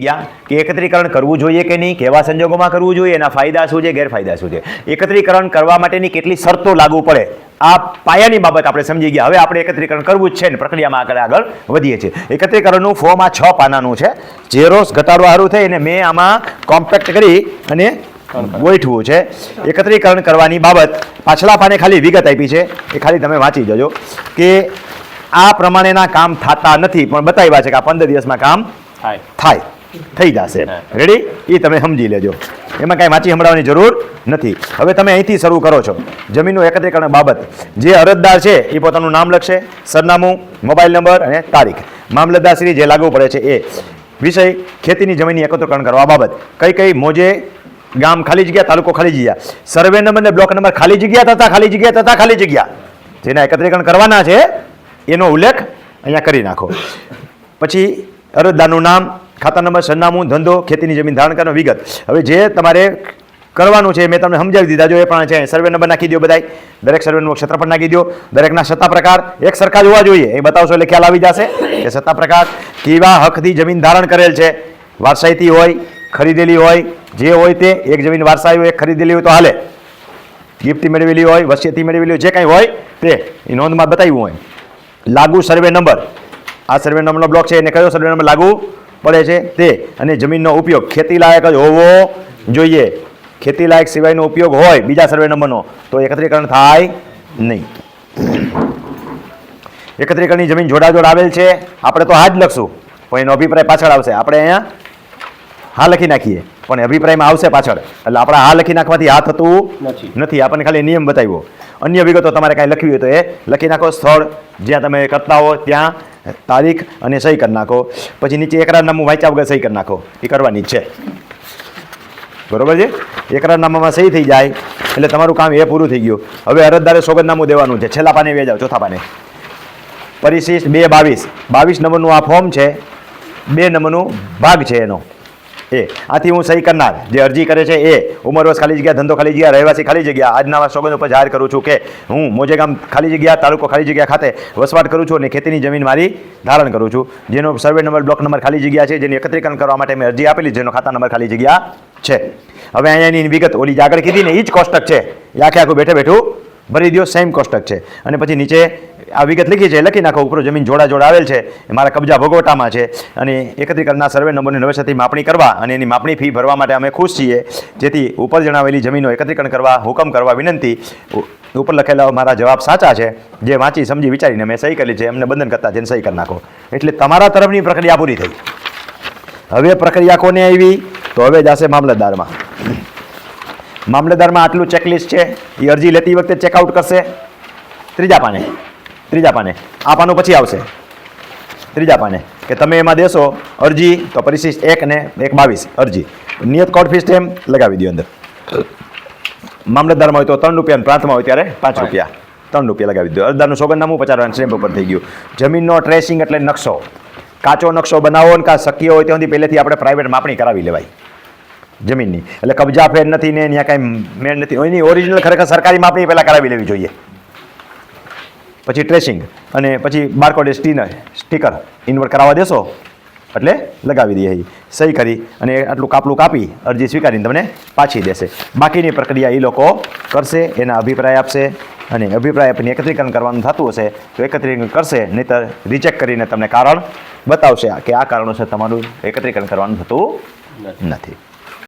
ગયા કે એકત્રીકરણ કરવું જોઈએ કે નહીં કેવા સંજોગોમાં કરવું જોઈએ એના ફાયદા શું છે ગેરફાયદા શું છે. એકત્રીકરણ કરવા માટેની કેટલી શરતો લાગુ પડે આ પાયાની બાબત આપણે સમજી ગયા. હવે આપણે એકત્રીકરણ કરવું જ છે ને પ્રક્રિયામાં આગળ આગળ વધીએ છીએ. એકત્રીકરણનું ફોર્મ આ છ પાનાનું છે. ઝેરોસ ઘટાડવા સારું થઈ અને મેં આમાં કોમ્પેક્ટ કરી અને ગોઠવું છે. એકત્રીકરણ કરવાની બાબત પાછલા પાને ખાલી વિગત આપી છે. એ ખાલી તમે વાંચી જજો કે આ પ્રમાણેના કામ થતા નથી પણ બતાવ્યા છે કે આ પંદર દિવસમાં કામ થાય. થાય. થઈ જશે. રેડી એ તમે સમજી લેજો. એમાં કાંઈ વાંચી સંભળાવવાની જરૂર નથી. હવે તમે અહીંથી શરૂ કરો છો. જમીનનું એકત્રીકરણ બાબત. જે અરજદાર છે એ પોતાનું નામ લખશે સરનામું મોબાઈલ નંબર અને તારીખ. મામલતદારશ્રી જે લાગુ પડે છે એ. વિષય ખેતીની જમીનની એકત્રીકરણ કરવા બાબત. કઈ કઈ મોજે ગામ ખાલી જગ્યા તાલુકો ખાલી જગ્યા. સર્વે નંબર ને બ્લોક નંબર ખાલી જગ્યા તથા ખાલી જગ્યા તથા ખાલી જગ્યા. જેના એકત્રીકરણ કરવાના છે એનો ઉલ્લેખ અહીંયા કરી નાખો. પછી અરજદારનું નામ ખાતા નંબર, સરનામું, ધંધો, ખેતીની જમીન ધારણ કરવાનો વિગત. હવે જે તમારે કરવાનું છે મેં તમને સમજાવી દીધા. જો એ પણ છે સર્વે નંબર નાખી દો બધાય. દરેક સર્વેનું ક્ષેત્રફળ નાખી દો દરેકના સત્તા પ્રકાર એક સરખા જોવા જોઈએ. એ બતાવશો એટલે ખ્યાલ આવી જશે કે સત્તા પ્રકાર કેવા હકથી જમીન ધારણ કરેલ છે. વારસાઈથી હોય, ખરીદેલી હોય, જે હોય તે એક જમીન વારસાઈ હોય ખરીદેલી હોય તો હાલે. ગિફ્ટથી મેળવેલી હોય વસિયતથી મેળવેલી હોય, જે કાંઈ હોય તે એ નોંધમાં બતાવ્યું હોય. લાગુ સર્વે નંબર આ સર્વે નંબરનો બ્લોક છે. એને કયો સર્વે નંબર લાગુ? પડે છે તે અને જમીનનો ઉપયોગ ખેતી લાયક જ હોવો જોઈએ. ખેતી લાયક સિવાયનો ઉપયોગ હોય બીજા સર્વે નંબરનો તો એકત્રીકરણ થાય નહીં. એકત્રીકરણની જમીન જોડાજોડ આવેલ છે. આપણે તો હા જ લખશું પણ એનો અભિપ્રાય પાછળ આવશે. આપણે અહીંયા હા લખી નાખીએ પણ અભિપ્રાયમાં આવશે પાછળ. એટલે આપણે હા લખી નાખવાથી હા થતું નથી. નથી. આપણને ખાલી નિયમ બતાવ્યો. અન્ય વિગતો તમારે કાંઈ લખવી હોય તો એ લખી નાખો સ્થળ. જ્યાં તમે કરતા હો ત્યાં તારીખ અને સહી કરી નાખો. પછી નીચે એકરારનામું વાંચ્યા વગર સહી કરી નાખો. એ કરવાની છે. બરોબર છે? એકરારનામામાં સહી થઈ જાય, એટલે તમારું કામ એ પૂરું થઈ ગયું. હવે અરજદારે સોગંદનામું દેવાનું છે. છેલ્લા પાને વેજાવ ચોથા પાને. પરિશિષ્ટ બે બાવીસ. બાવીસ નંબરનું આ ફોર્મ છે. બે નંબરનું ભાગ છે એનો. એ આથી હું સહી કરનાર. જે અરજી કરે છે એ ઉંમર વર્ષ ખાલી જગ્યા, ધંધો ખાલી જગ્યા, રહેવાસી ખાલી જગ્યા, આજના સોગંદ ઉપર જાહેર કરું છું કે હું મોજે ગામ ખાલી જગ્યા, તાલુકો ખાલી જગ્યા ખાતે વસવાટ કરું છું અને ખેતીની જમીન મારી ધારણ કરું છું. જેનો સર્વે નંબર બ્લોક નંબર ખાલી જગ્યા છે, જેની એકત્રીકરણ કરવા માટે મેં અરજી આપેલી જેનો ખાતા નંબર ખાલી જગ્યા છે. હવે અહીંયાની વિગત ઓલી આગળ કીધી ને એ જ કોષ્ટક છે. એ આખે આખું બેઠે બેઠું ભરી દો સેમ કોષ્ટક છે. અને પછી નીચે આ વિગત લખી છે લખી નાખો ઉપર જમીન જોડા જોડા આવેલ છે. મારા કબજા ભોગવટામાં છે. અને એકત્રીકરણના સર્વે નંબરની નવેસરથી માપણી કરવા અને એની માપણી ફી ભરવા માટે અમે ખુશ છીએ. જેથી ઉપર જણાવેલી જમીનો એકત્રીકરણ કરવા, હુકમ કરવા વિનંતી. ઉપર લખેલા મારા જવાબ સાચા છે. જે વાંચી, સમજી, વિચારીને મેં સહી કરી છે. એમને બંધન કરતા જેને સહી કરી નાખો. એટલે તમારા તરફની પ્રક્રિયા પૂરી થઈ. હવે પ્રક્રિયા કોને આવી? તો હવે જશે મામલતદારમાં. મામલતદારમાં આટલું ચેકલિસ્ટ છે. એ અરજી લેતી વખતે ચેકઆઉટ કરશે. ત્રીજા પાને. ત્રીજા પાને આ પાનું પછી આવશે. ત્રીજા પાને કે તમે એમાં દેશો અરજી તો પરિશિષ્ટ એક ને એક બાવીસ અરજી. નિયત કોર્ટ ફી સ્ટેમ લગાવી દો અંદર. મામલતદારમાં હોય તો ત્રણ રૂપિયા પ્રાંતમાં હોય ત્યારે પાંચ રૂપિયા. ત્રણ રૂપિયા લગાવી દો અરજદારનું સોગંદનામું પચારવાનું સ્ટેમ્પ ઉપર થઈ ગયું. જમીનનો ટ્રેસિંગ એટલે નકશો. કાચો નકશો બનાવો ને કાં શક્ય હોય ત્યાંથી પહેલેથી આપણે પ્રાઇવેટ માપણી કરાવી લેવાય. જમીનની. એટલે કબજા ફેર નથી ને ત્યાં કાંઈ મેળ નથી. એની ઓરિજિનલ ખરેખર સરકારી માપણી પહેલાં કરાવી લેવી જોઈએ. પછી ટ્રેસિંગ અને પછી બારકોડ સ્ટીનર સ્ટીકર ઇન્વર્ટ કરાવવા દેશો. એટલે લગાવી દઈએ સહી કરી અને આટલું કાપલું કાપી અરજી સ્વીકારીને તમને પાછી દેશે. બાકીની પ્રક્રિયા એ લોકો કરશે એના અભિપ્રાય આપશે અને અભિપ્રાય આપીને એકત્રીકરણ કરવાનું થતું હશે તો એકત્રીકરણ કરશે નહીંતર રિજેક્ટ કરીને તમને કારણ બતાવશે કે આ કારણોસર તમારું એકત્રીકરણ કરવાનું થતું નથી.